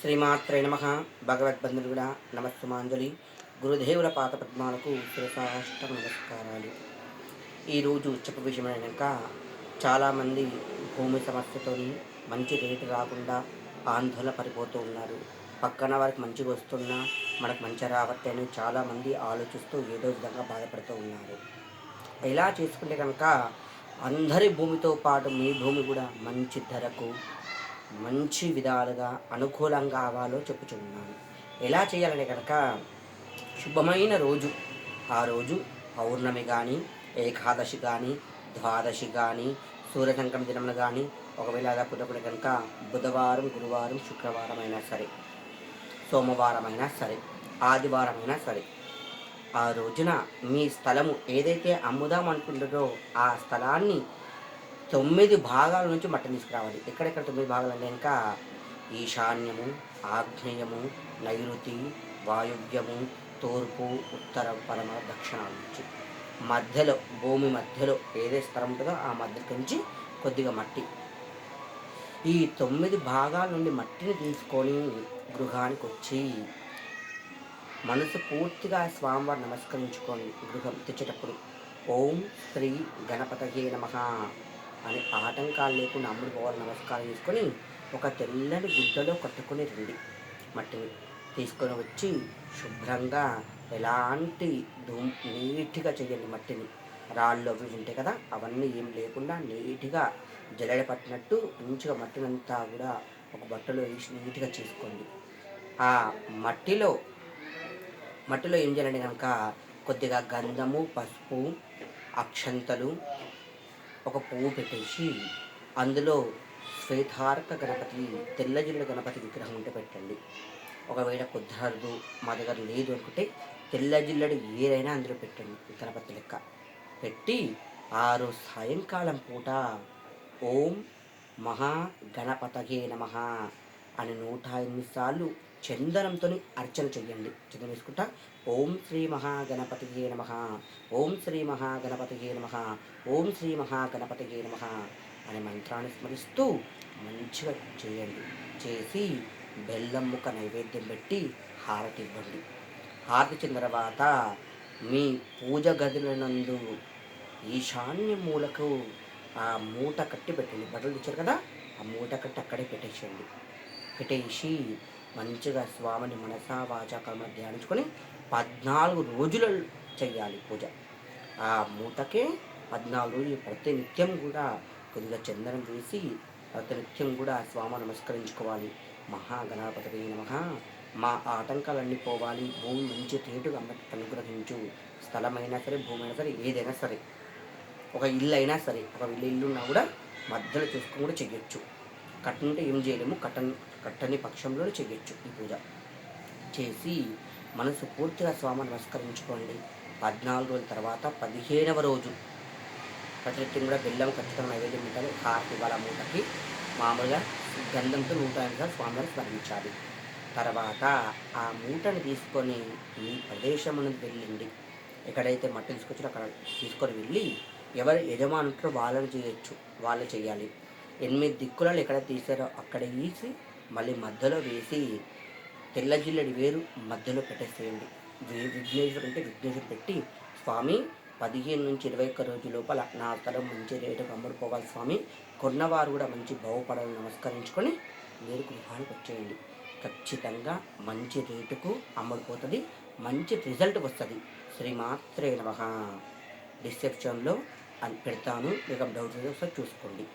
శ్రీమాత్రే నమ. భగవద్బంధువుల నమస్సుమాంజలి. గురుదేవుల పాత పద్మాలకు శిరసాష్ట నమస్కారాలు ఈరోజు చెప్పు విషయమైనాక చాలామంది భూమి సమస్యతోని మంచి రేటు రాకుండా ఆందోళన పడిపోతూ ఉన్నారు. పక్కన వారికి మంచిగా వస్తున్నా మనకు మంచి రావట్టే అని చాలామంది ఆలోచిస్తూ ఏదో విధంగా బాధపడుతూ ఉన్నారు. ఇలా చేసుకుంటే కనుక అందరి భూమితో పాటు మీ భూమి కూడా మంచి ధరకు మంచి విధాలుగా అనుకూలంగా అవ్వాలో చెప్పుచున్నాను. ఎలా చేయాలని కనుక శుభమైన రోజు. ఆ రోజు పౌర్ణమి కానీ ఏకాదశి కానీ ద్వాదశి కానీ సూర్య దినములు కానీ ఒకవేళ అలా కుదరకుండా కనుక బుధవారం గురువారం శుక్రవారం అయినా సరే సోమవారం అయినా సరే ఆదివారం అయినా సరే ఆ రోజున మీ స్థలము ఏదైతే అమ్ముదాం అనుకుంటుందో ఆ స్థలాన్ని తొమ్మిది భాగాల నుంచి మట్టం తీసుకురావాలి. ఎక్కడెక్కడ తొమ్మిది భాగాలు అంటే ఇంకా ఈశాన్యము ఆగ్నేయము నైరుతి వాయువ్యము తూర్పు ఉత్తర పరమ దక్షిణాల నుంచి. మధ్యలో భూమి మధ్యలో ఏదే స్థలం ఉంటుందో ఆ మధ్య నుంచి కొద్దిగా మట్టి. ఈ తొమ్మిది భాగాల నుండి మట్టిని తీసుకొని గృహానికి వచ్చి మనసు పూర్తిగా స్వామివారు నమస్కరించుకోండి గృహం తెచ్చేటప్పుడు ఓం శ్రీ గణపతయే నమ. అని ఆటంకాలు లేకుండా అమ్ముడు పోవాలి నమస్కారం చేసుకొని ఒక తెల్లని గుడ్డలో కట్టుకొని రండి. మట్టిని తీసుకొని వచ్చి శుభ్రంగా ఎలాంటి ధూమ్ నీట్గా చేయండి మట్టిని. రాళ్ళు అవి ఉంటాయి కదా అవన్నీ ఏం లేకుండా నీట్గా జల్లెడ పట్టినట్టు మంచిగా మట్టినంతా కూడా ఒక బట్టలో వేసి నీట్గా చేసుకోండి. ఆ మట్టిలో మట్టిలో ఏం చేయాలంటే కనుక కొద్దిగా గంధము పసుపు అక్షంతలు ఒక పువ్వు పెట్టేసి అందులో శ్వేతార్క గణపతి తెల్లజిల్లు గణపతి విగ్రహం ఉంటే పెట్టండి. ఒకవేళ కుదరదు మా దగ్గర లేదు అనుకుంటే తెల్లజిల్లడు ఏదైనా అందులో పెట్టండి గణపతి లెక్క. పెట్టి ఆరు సాయంకాలం పూట ఓం మహా గణపతగే నమ. అని నూట ఎనిమిది సార్లు చందనంతో అర్చన చెయ్యండి. చందనం వేసుకుంటా ఓం శ్రీ మహాగణపతియే నమ ఓం శ్రీ మహాగణపతియే నమ ఓం శ్రీ మహాగణపతియే నమ అనే మంత్రాన్ని స్మరిస్తూ మంచిగా చేయండి. చేసి బెల్లం ముక్క నైవేద్యం పెట్టి హారతి ఇవ్వండి. హారతి ఇచ్చిన తర్వాత మీ పూజ గదిల నందు ఈశాన్య మూలకు ఆ మూట కట్టి పెట్టండి. బట్టలు తెచ్చారు కదా ఆ మూట కట్టి అక్కడే పెట్టేసేయండి. పెట్టేసి మంచిగా స్వామిని మనసా వాచా కర్మ ధ్యానించుకొని పద్నాలుగు రోజులు చెయ్యాలి పూజ. ఆ మూటకే పద్నాలుగు రోజులు ప్రతి నిత్యం కూడా కొద్దిగా చందనం వేసి ప్రతినిత్యం కూడా స్వామి నమస్కరించుకోవాలి. మహాగణపతి నమ. మా ఆటంకాలన్నీ పోవాలి. భూమి మంచి తేటుగా అమ్మకి అనుగ్రహించు. స్థలమైనా సరే భూమి అయినా సరే ఏదైనా సరే. ఒక ఇల్లు అయినా సరే ఒక ఇల్లు ఇల్లు ఉన్నా కూడా మధ్యలో చూసుకొని కూడా చెయ్యొచ్చు. కట్టనుంటే ఏం చేయలేము. కట్టను కట్టని పక్షంలో చేయొచ్చు ఈ పూజ. చేసి మనసు పూర్తిగా స్వామిని నమస్కరించుకోండి. పద్నాలుగు రోజుల తర్వాత పదిహేనవ రోజు ప్రతినిత్యం కూడా బెల్లం ఖచ్చితంగా నైవేద్యం ఉంటుంది హారతి ఇవ్వాలి మూటకి. మామూలుగా గంధంతో నూట స్వామిని స్మరించాలి. తర్వాత ఆ మూటని తీసుకొని మీ ప్రదేశం అనేది వెళ్ళండి. ఎక్కడైతే మట్టి తీసుకొచ్చారో అక్కడ తీసుకొని వెళ్ళి ఎవరు యజమానుంటారో వాళ్ళని చేయొచ్చు. వాళ్ళు చేయాలి ఎనిమిది దిక్కులలో ఎక్కడ తీసారో అక్కడ తీసి మళ్ళీ మధ్యలో వేసి తెల్ల జిల్లడి వేరు మధ్యలో పెట్టేసేయండి. విఘ్నేశ్వరు అంటే విఘ్నేశ్వరు పెట్టి స్వామి పదిహేను నుంచి ఇరవై ఒక్క రోజు లోపల నా స్థలం మంచి రేటుకు అమ్ముడుపోవాలి స్వామి. కొన్నవారు కూడా మంచి బాగుపడాలని నమస్కరించుకొని మీరు గృహానికి వచ్చేయండి. ఖచ్చితంగా మంచి రేటుకు అమ్ముడుపోతుంది మంచి రిజల్ట్ వస్తుంది. శ్రీమాత్రే నమ. డిస్క్రిప్షన్లో అని పెడతాను. మీకు డౌట్ ఒకసారి చూసుకోండి.